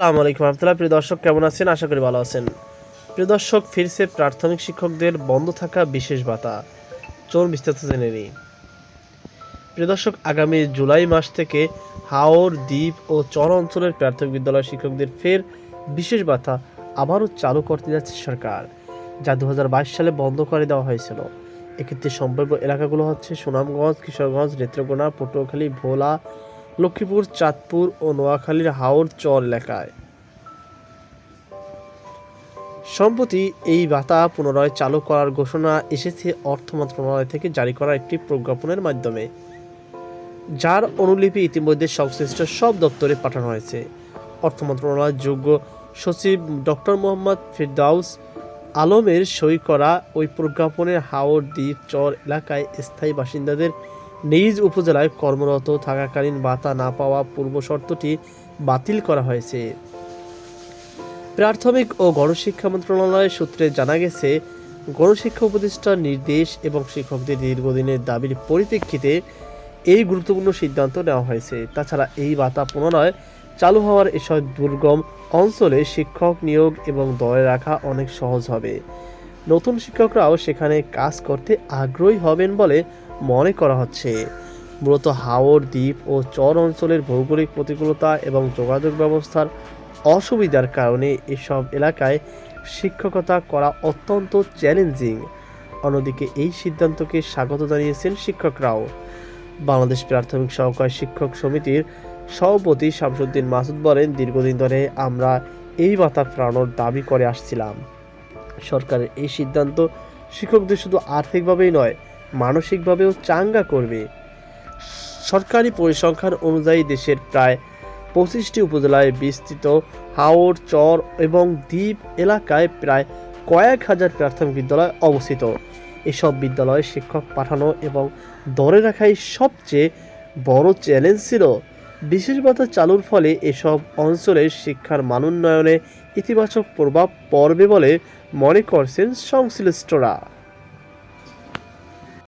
আসসালামু আলাইকুম রহমতুল্লাহ। প্রিয় দর্শক, কেমন আছেন? আশা করি ভালো আছেন। প্রিয় দর্শক, ফিরছে প্রাথমিক শিক্ষকদের বন্ধ থাকা বিশেষ ভাতা। চোর বিস্তারিত জেনে নিই। প্রিয় দর্শক, আগামী জুলাই মাস থেকে হাওর, দ্বীপ ও চর অঞ্চলের প্রাথমিক বিদ্যালয় শিক্ষকদের ফের বিশেষ ভাতা আবারও চালু করতে যাচ্ছে সরকার, যা দু হাজার বাইশ সালে বন্ধ করে দেওয়া হয়েছিল। এক্ষেত্রে সম্ভাব্য এলাকাগুলো হচ্ছে সুনামগঞ্জ, কিশোরগঞ্জ, নেত্রকোনা, পটুয়াখালী, ভোলা লক্ষ্মীপুর, চাঁদপুর ও নোয়াখালীর হাওর চর এলাকায়। সম্প্রতি এই ভাতা পুনরায় চালু করার ঘোষণা এসেছে অর্থ মন্ত্রণালয় থেকে জারি করা একটি প্রজ্ঞাপনের মাধ্যমে। যার অনুলিপি ইতিমধ্যে সংশ্লিষ্ট সব দপ্তরে পাঠানো হয়েছে। অর্থ মন্ত্রণালয়ের যোগ্য সচিব ডক্টর মোহাম্মদ ফিরদাউস আলমের সই করা ওই প্রজ্ঞাপনে হাওর দ্বীপ, চর এলাকায় স্থায়ী বাসিন্দাদের নিজ উপজেলায় কর্মরত থাকাকালীন ভাতা না পাওয়া পূর্ব শর্তটি বাতিল করা হয়েছে। প্রাথমিক ও গণশিক্ষা মন্ত্রণালয় সূত্রে জানা গেছে, গণশিক্ষা উপদেষ্টার নির্দেশ এবং শিক্ষকদের দীর্ঘদিনের দাবির পরিপ্রেক্ষিতে এই গুরুত্বপূর্ণ সিদ্ধান্ত নেওয়া হয়েছে। তাছাড়া এই ভাতা পুনরায় চালু হওয়ার এসব দুর্গম অঞ্চলে শিক্ষক নিয়োগ এবং দলে রাখা অনেক সহজ হবে। নতুন শিক্ষকরাও সেখানে কাজ করতে আগ্রহী হবেন বলে মনে করা হচ্ছে। মূলত হাওর, দ্বীপ ও চর অঞ্চলের ভৌগোলিক প্রতিকূলতা এবং যোগাযোগ ব্যবস্থার অসুবিধার কারণে এসব এলাকায় শিক্ষকতা করা অত্যন্ত চ্যালেঞ্জিং। অন্যদিকে এই সিদ্ধান্তকে স্বাগত জানিয়েছেন শিক্ষকরাও। বাংলাদেশ প্রাথমিক সহকারী শিক্ষক সমিতির সভাপতি শামসুদ্দিন মাসুদ বলেন, দীর্ঘদিন ধরে আমরা এই ভাতা ফেরানোর দাবি করে আসছিলাম। সরকারের এই সিদ্ধান্ত শিক্ষকদের শুধু আর্থিকভাবেই নয়, মানসিকভাবেও চাঙ্গা করবে। সরকারি পরিসংখ্যান অনুযায়ী দেশের প্রায় পঁচিশটি উপজেলায় বিস্তৃত হাওর, চর এবং দ্বীপ এলাকায় প্রায় কয়েক হাজার প্রাথমিক বিদ্যালয় অবস্থিত। এসব বিদ্যালয়ে শিক্ষক পাঠানো এবং ধরে রাখাই সবচেয়ে বড় চ্যালেঞ্জ ছিল। বিশেষ ভাতা চালুর ফলে এসব অঞ্চলের শিক্ষার মানোন্নয়নে ইতিবাচক প্রভাব পড়বে বলে মনে করছেন সংশ্লিষ্টরা।